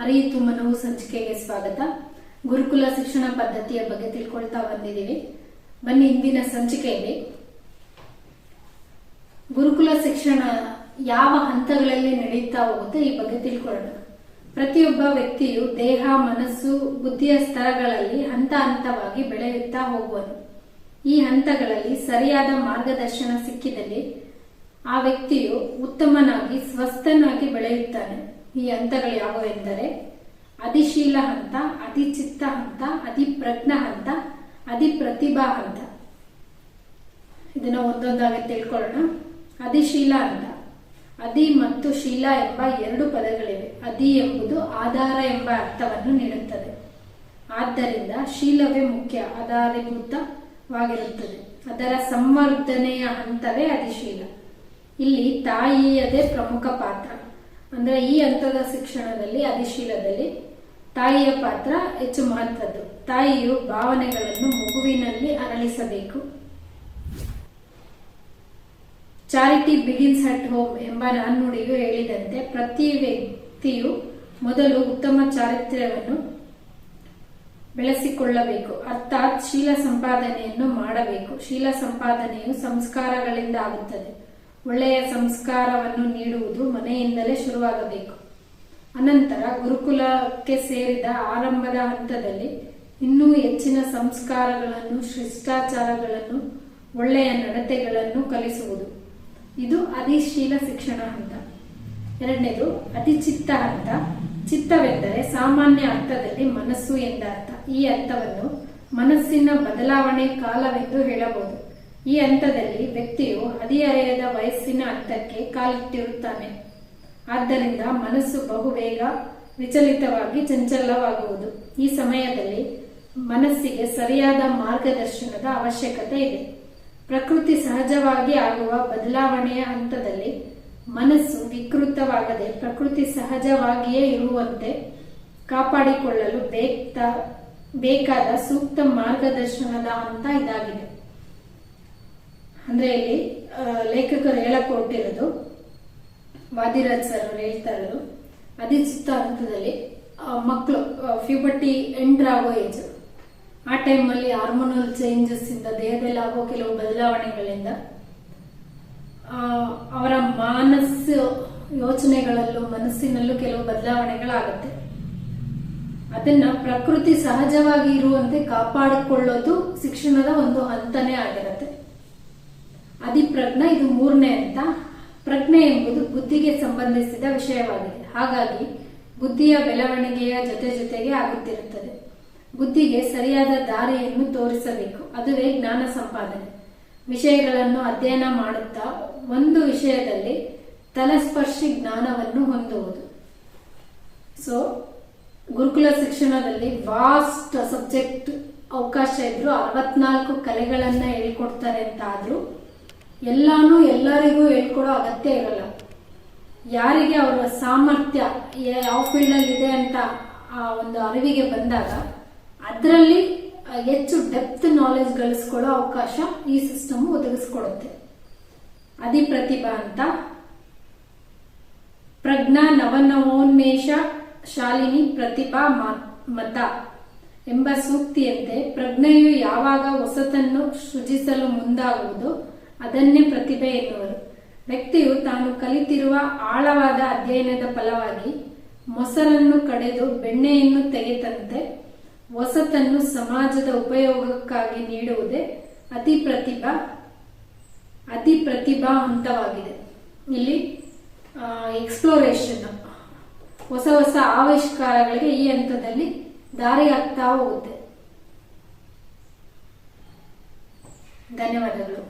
ಅರಿಯಿತು ಮನವು ಸಂಚಿಕೆಗೆ ಸ್ವಾಗತ. ಗುರುಕುಲ ಶಿಕ್ಷಣ ಪದ್ಧತಿಯ ಬಗ್ಗೆ ತಿಳ್ಕೊಳ್ತಾ ಬಂದಿದ್ದೀವಿ. ಬನ್ನಿ, ಇಂದಿನ ಸಂಚಿಕೆಯಲ್ಲಿ. ಗುರುಕುಲ ಶಿಕ್ಷಣ ಯಾವ ಹಂತಗಳಲ್ಲಿ ನಡೆಯುತ್ತಾ ಹೋಗುತ್ತೆ ಈ ಬಗ್ಗೆ ತಿಳ್ಕೊಳ್ಳೋಣ. ಪ್ರತಿಯೊಬ್ಬ ವ್ಯಕ್ತಿಯು ದೇಹ, ಮನಸ್ಸು, ಬುದ್ಧಿಯ ಸ್ತರಗಳಲ್ಲಿ ಹಂತ ಹಂತವಾಗಿ ಬೆಳೆಯುತ್ತಾ ಹೋಗುವನು. ಈ ಹಂತಗಳಲ್ಲಿ ಸರಿಯಾದ ಮಾರ್ಗದರ್ಶನ ಸಿಕ್ಕಿದಲ್ಲಿ ಆ ವ್ಯಕ್ತಿಯು ಉತ್ತಮನಾಗಿ, ಸ್ವಸ್ಥನಾಗಿ ಬೆಳೆಯುತ್ತಾನೆ. ಈ ಹಂತಗಳು ಯಾವುವೆಂದರೆ ಅಧಿಶೀಲ ಹಂತ, ಅಧಿಚಿತ್ತ ಹಂತ, ಅಧಿಪ್ರಜ್ಞ ಹಂತ, ಅಧಿಪ್ರತಿಭಾ ಹಂತ. ಇದನ್ನ ಒಂದೊಂದಾಗಿ ತಿಳ್ಕೊಳ್ಳೋಣ. ಅಧಿಶೀಲ ಹಂತ. ಅಧಿ ಮತ್ತು ಶೀಲ ಎಂಬ ಎರಡು ಪದಗಳಿವೆ. ಅಧಿ ಎಂಬುದು ಆಧಾರ ಎಂಬ ಅರ್ಥವನ್ನು ನೀಡುತ್ತದೆ. ಆದ್ದರಿಂದ ಶೀಲವೇ ಮುಖ್ಯ, ಆಧಾರೀಭೂತವಾಗಿರುತ್ತದೆ. ಅದರ ಸಂವರ್ಧನೆಯ ಹಂತವೇ ಅಧಿಶೀಲ. ಇಲ್ಲಿ ತಾಯಿಯದೇ ಪ್ರಮುಖ ಪಾತ್ರ. ಅಂದ್ರೆ ಈ ಹಂತದ ಶಿಕ್ಷಣದಲ್ಲಿ, ಅಧಿಶೀಲದಲ್ಲಿ ತಾಯಿಯ ಪಾತ್ರ ಹೆಚ್ಚು ಮಹತ್ವದ್ದು. ತಾಯಿಯು ಭಾವನೆಗಳನ್ನು ಮಗುವಿನಲ್ಲಿ ಅರಳಿಸಬೇಕು. ಚಾರಿಟಿ ಬಿಗಿನ್ಸ್ ಅಟ್ ಹೋಮ್ ಎಂಬ ನಾಣ್ಣುಡಿಯು ಹೇಳಿದಂತೆ ಪ್ರತಿ ವ್ಯಕ್ತಿಯು ಮೊದಲು ಉತ್ತಮ ಚಾರಿತ್ರ್ಯವನ್ನು ಬೆಳೆಸಿಕೊಳ್ಳಬೇಕು. ಅರ್ಥಾತ್ ಶೀಲ ಸಂಪಾದನೆಯನ್ನು ಮಾಡಬೇಕು. ಶೀಲ ಸಂಪಾದನೆಯು ಸಂಸ್ಕಾರಗಳಿಂದ ಆಗುತ್ತದೆ. ಒಳ್ಳೆಯ ಸಂಸ್ಕಾರವನ್ನು ನೀಡುವುದು ಮನೆಯಿಂದಲೇ ಶುರುವಾಗಬೇಕು. ಅನಂತರ ಗುರುಕುಲಕ್ಕೆ ಸೇರಿದ ಆರಂಭದ ಹಂತದಲ್ಲಿ ಇನ್ನೂ ಹೆಚ್ಚಿನ ಸಂಸ್ಕಾರಗಳನ್ನು, ಶಿಷ್ಟಾಚಾರಗಳನ್ನು, ಒಳ್ಳೆಯ ನಡತೆಗಳನ್ನು ಕಲಿಸುವುದು. ಇದು ಅಧಿಶೀಲ ಶಿಕ್ಷಣ ಹಂತ. ಎರಡನೇದು ಅಧಿಚಿತ್ತ ಹಂತ. ಚಿತ್ತವೆಂದರೆ ಸಾಮಾನ್ಯ ಅರ್ಥದಲ್ಲಿ ಮನಸ್ಸು ಎಂದರ್ಥ. ಈ ಅರ್ಥವನ್ನು ಮನಸ್ಸಿನ ಬದಲಾವಣೆ ಕಾಲವೆಂದು ಹೇಳಬಹುದು. ಈ ಹಂತದಲ್ಲಿ ವ್ಯಕ್ತಿಯು ಹದಿಹರೆಯದ ವಯಸ್ಸಿನ ಹಂತಕ್ಕೆ ಕಾಲಿಟ್ಟಿರುತ್ತಾನೆ. ಆದ್ದರಿಂದ ಮನಸ್ಸು ಬಹುಬೇಗ ವಿಚಲಿತವಾಗಿ ಚಂಚಲವಾಗುವುದು. ಈ ಸಮಯದಲ್ಲಿ ಮನಸ್ಸಿಗೆ ಸರಿಯಾದ ಮಾರ್ಗದರ್ಶನದ ಅವಶ್ಯಕತೆ ಇದೆ. ಪ್ರಕೃತಿ ಸಹಜವಾಗಿ ಆಗುವ ಬದಲಾವಣೆಯ ಹಂತದಲ್ಲಿ ಮನಸ್ಸು ವಿಕೃತವಾಗದೆ ಪ್ರಕೃತಿ ಸಹಜವಾಗಿಯೇ ಇರುವಂತೆ ಕಾಪಾಡಿಕೊಳ್ಳಲು ಬೇಕಾದ ಸೂಕ್ತ ಮಾರ್ಗದರ್ಶನದ ಹಂತ ಇದಾಗಿದೆ. ಅಂದ್ರೆ ಇಲ್ಲಿ ಲೇಖಕರು ಹೇಳಕ್ ಹೊರಟಿರೋದು, ವಾದಿರಾಜ್ ಸರ್ ಅವರು ಹೇಳ್ತಾ ಇರೋದು ಸುತ್ತ ಹಂತದಲ್ಲಿ ಮಕ್ಕಳು ಫ್ಯೂಬರ್ಟಿ ಎಂಟರ್ ಆಗೋ ಏಜ್ ಆ ಟೈಮಲ್ಲಿ ಹಾರ್ಮೋನಲ್ ಚೇಂಜಸ್ ಇಂದ, ದೇಹದಲ್ಲಿ ಆಗೋ ಕೆಲವು ಬದಲಾವಣೆಗಳಿಂದ ಅವರ ಮಾನಸ್ಸು ಯೋಚನೆಗಳಲ್ಲೂ ಮನಸ್ಸಿನಲ್ಲೂ ಕೆಲವು ಬದಲಾವಣೆಗಳಾಗುತ್ತೆ. ಅದನ್ನ ಪ್ರಕೃತಿ ಸಹಜವಾಗಿ ಇರುವಂತೆ ಕಾಪಾಡಿಕೊಳ್ಳೋದು ಶಿಕ್ಷಣದ ಒಂದು ಹಂತನೇ ಆಗಿರುತ್ತೆ. ಅಧಿಪ್ರಜ್ಞ ಇದು ಮೂರನೇ ಅಂತ. ಪ್ರಜ್ಞೆ ಎಂಬುದು ಬುದ್ಧಿಗೆ ಸಂಬಂಧಿಸಿದ ವಿಷಯವಾಗಿದೆ. ಹಾಗಾಗಿ ಬುದ್ಧಿಯ ಬೆಳವಣಿಗೆಯ ಜೊತೆ ಜೊತೆಗೆ ಆಗುತ್ತಿರುತ್ತದೆ. ಬುದ್ಧಿಗೆ ಸರಿಯಾದ ದಾರಿಯನ್ನು ತೋರಿಸಬೇಕು. ಅದುವೇ ಜ್ಞಾನ ಸಂಪಾದನೆ. ವಿಷಯಗಳನ್ನು ಅಧ್ಯಯನ ಮಾಡುತ್ತಾ ಒಂದು ವಿಷಯದಲ್ಲಿ ತಲಸ್ಪರ್ಶಿ ಜ್ಞಾನವನ್ನು ಹೊಂದುವುದು. ಸೊ ಗುರುಕುಲ ಶಿಕ್ಷಣದಲ್ಲಿ ವಾಸ್ಟ್ ಸಬ್ಜೆಕ್ಟ್ ಅವಕಾಶ ಇದ್ರು ಅರವತ್ನಾಲ್ಕು ಕಲೆಗಳನ್ನ ಹೇಳಿಕೊಡ್ತಾರೆ ಅಂತ ಆದ್ರೂ ಎಲ್ಲಾನು ಎಲ್ಲರಿಗೂ ಹೇಳ್ಕೊಡೋ ಅಗತ್ಯ ಇರಲ್ಲ. ಯಾರಿಗೆ ಅವರ ಸಾಮರ್ಥ್ಯ ಯಾವ ಫೀಲ್ಡ್ ಅಲ್ಲಿ ಇದೆ ಅಂತ ಆ ಒಂದು ಅರಿವಿಗೆ ಬಂದಾಗ, ಅದರಲ್ಲಿ ಹೆಚ್ಚು ಡೆಪ್ತ್ ನಾಲೆಜ್ ಗಳಿಸ್ಕೊಳ್ಳೋ ಅವಕಾಶ ಈ ಸಿಸ್ಟಮ್ ಒದಗಿಸ್ಕೊಡುತ್ತೆ. ಅಧಿಪ್ರತಿಭಾ ಅಂತ. ಪ್ರಜ್ಞಾ ನವನವೋನ್ಮೇಷ ಶಾಲಿನಿ ಪ್ರತಿಭಾ ಮತ ಎಂಬ ಸೂಕ್ತಿಯಂತೆ ಪ್ರಜ್ಞೆಯು ಯಾವಾಗ ಹೊಸತನ್ನು ಸೃಜಿಸಲು ಮುಂದಾಗುವುದು ಅದನ್ನೇ ಪ್ರತಿಭೆ ಎನ್ನುವರು. ವ್ಯಕ್ತಿಯು ತಾನು ಕಲಿತಿರುವ ಆಳವಾದ ಅಧ್ಯಯನದ ಫಲವಾಗಿ ಮೊಸರನ್ನು ಕಡೆದು ಬೆಣ್ಣೆಯನ್ನು ತೆಗೆತಂತೆ ಹೊಸತನ್ನು ಸಮಾಜದ ಉಪಯೋಗಕ್ಕಾಗಿ ನೀಡುವುದೇ ಅತಿ ಪ್ರತಿಭಾ ಅತಿ ಪ್ರತಿಭಾ ಹಂತವಾಗಿದೆ ಇಲ್ಲಿ ಎಕ್ಸ್ಪ್ಲೋರೇಷನ್ ಹೊಸ ಹೊಸ ಆವಿಷ್ಕಾರಗಳಿಗೆ ಈ ಹಂತದಲ್ಲಿ ದಾರಿ ಆಗ್ತಾ ಹೋಗುತ್ತೆ. ಧನ್ಯವಾದಗಳು.